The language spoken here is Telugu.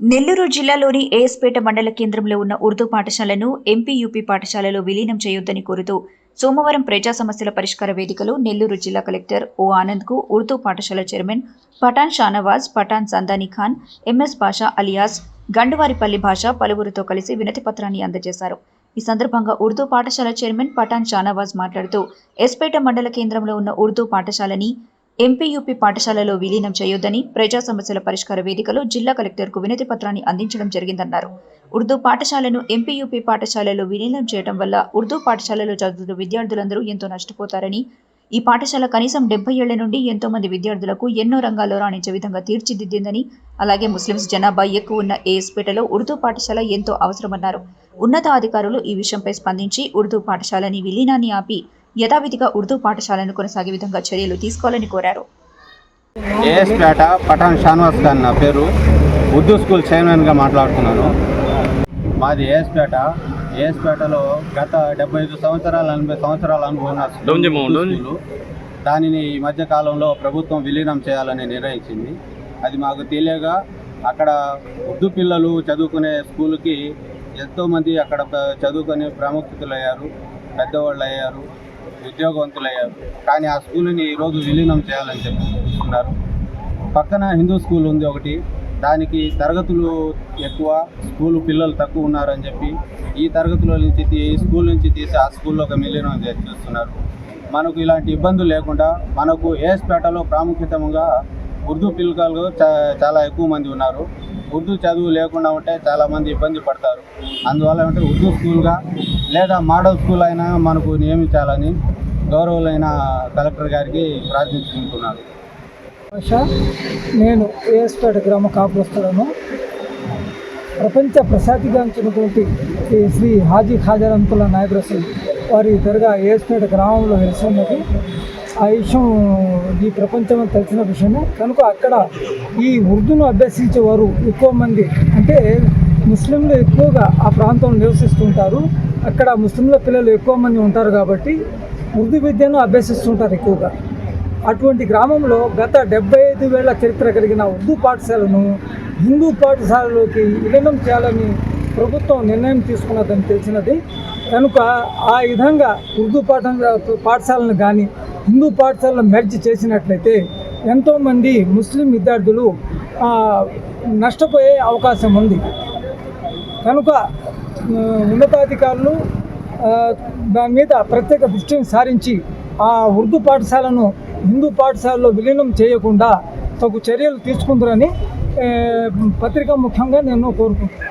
నెల్లూరు జిల్లాలోని ఏఎస్పేట మండల కేంద్రంలో ఉన్న ఉర్దూ పాఠశాలను ఎంపీ యూపీ పాఠశాలలో విలీనం చేయొద్దని కోరుతూ సోమవారం ప్రజా సమస్యల పరిష్కార వేదికలో నెల్లూరు జిల్లా కలెక్టర్ ఓ ఆనంద్కు ఉర్దూ పాఠశాల chairman Pathan Shanawaz Pathan Sandani Khan MS Basha alias Ganduvaripalli Basha పలువురితో కలిసి వినతి పత్రాన్ని అందజేశారు. ఈ సందర్భంగా ఉర్దూ పాఠశాల చైర్మన్ పఠాన్ షానవాజ్ మాట్లాడుతూ ఎస్పేట మండల కేంద్రంలో ఉన్న ఉర్దూ పాఠశాలని ఎంపీయూపీ పాఠశాలలో విలీనం చేయొద్దని ప్రజా సమస్యల పరిష్కార వేదికలో జిల్లా కలెక్టర్కు వినతి పత్రాన్ని అందించడం జరిగిందన్నారు. ఉర్దూ పాఠశాలను ఎంపీయూపీ పాఠశాలలో విలీనం చేయడం వల్ల ఉర్దూ పాఠశాలలో చదువుతున్న విద్యార్థులందరూ ఎంతో నష్టపోతారని ఈ పాఠశాల కనీసం డెబ్బై ఏళ్ళ నుండి ఎంతో మంది విద్యార్థులకు ఎన్నో రంగాల్లో రాణించే విధంగా తీర్చిదిద్దిందని అలాగే ముస్లిమ్స్ జనాభా ఎక్కువ ఉన్న ఏఎస్పేటలో ఉర్దూ పాఠశాల ఎంతో అవసరమన్నారు. ఉన్నతాధికారులు ఈ విషయంపై స్పందించి ఉర్దూ పాఠశాలని విలీనాన్ని ఆపి యథావిధిగా ఉర్దూ పాఠశాలను కొనసాగే విధంగా చర్యలు తీసుకోవాలని కోరారు. ఏఎస్పేట పఠాన్ షాన్వాస్ ఖాన్ నా పేరు. ఉర్దూ స్కూల్ చైర్మన్గా మాట్లాడుతున్నాను. మాది ఏఎస్పేట ఏఎస్పేటలో గత డెబ్బై ఐదు సంవత్సరాలు ఎనభై సంవత్సరాల అనుభవం. దానిని ఈ మధ్య కాలంలో ప్రభుత్వం విలీనం చేయాలని నిర్ణయించింది. అది మాకు తెలియగా అక్కడ ఉర్దూ పిల్లలు చదువుకునే స్కూల్కి ఎంతోమంది అక్కడ చదువుకొని ప్రాముఖ్యతలయ్యారు పెద్దవాళ్ళు అయ్యారు ఉద్యోగవంతులయ్యారు. కానీ ఆ స్కూల్ని ఈరోజు విలీనం చేయాలని చెప్తున్నారు పక్కన హిందూ స్కూల్ ఉంది ఒకటి. దానికి తరగతులు ఎక్కువ స్కూలు పిల్లలు తక్కువ ఉన్నారని చెప్పి ఈ తరగతుల నుంచి తీ- ఈ స్కూల్ నుంచి తీసి ఆ స్కూల్లోకి విలీనం మిలీనం చేస్తున్నారు. మనకు ఇలాంటి ఇబ్బందులు లేకుండా మనకు ఏఎస్పేటలో ప్రాముఖ్యతంగా ఉర్దూ పిల్లకాయలు చా- చాలా ఎక్కువ మంది ఉన్నారు. ఉర్దూ చదువు లేకుండా ఉంటే చాలామంది ఇబ్బంది పడతారు. అందువల్ల ఏమంటే ఉర్దూ స్కూల్గా లేదా మోడల్ స్కూల్ అయినా మనకు నియమించాలని గౌరవులైన కలెక్టర్ గారికి ప్రార్థించుకుంటున్నాను. నేను ఏఎస్పేట గ్రామ కాపురస్తులను ప్రపంచ ప్రఖ్యాతిగాంచినటువంటి శ్రీ హాజీ ఖాజారంతుల నాయబ్ వారి దర్గా ఏఎస్పేట గ్రామంలో వెలిసినది ఆ విషయం ఈ ప్రపంచం తెలిసిన విషయమే. కనుక అక్కడ ఈ ఉర్దూను అభ్యసించేవారు ఎక్కువ మంది అంటే ముస్లింలు ఎక్కువగా ఆ ప్రాంతంలో నివసిస్తుంటారు అక్కడ ముస్లింల పిల్లలు ఎక్కువ మంది ఉంటారు కాబట్టి ఉర్దూ విద్యను అభ్యసిస్తుంటారు ఎక్కువగా. అటువంటి గ్రామంలో గత డెబ్బై ఐదు వేల చరిత్ర కలిగిన ఉర్దూ పాఠశాలను హిందూ పాఠశాలలోకి విలీనం చేయాలని ప్రభుత్వం నిర్ణయం తీసుకున్నదని తెలిసినది. కనుక ఆ విధంగా ఉర్దూ పాఠ పాఠశాలను కానీ హిందూ పాఠశాలను మెర్జ్ చేసినట్లయితే ఎంతోమంది ముస్లిం విద్యార్థులు నష్టపోయే అవకాశం ఉంది. కనుక ఉన్నతాధికారులు దాని మీద ప్రత్యేక దృష్టిని సారించి ఆ ఉర్దూ పాఠశాలను హిందూ పాఠశాలలో విలీనం చేయకుండా తగు చర్యలు తీసుకుందరని పత్రిక ముఖ్యంగా నేను కోరుకుంటున్నాను.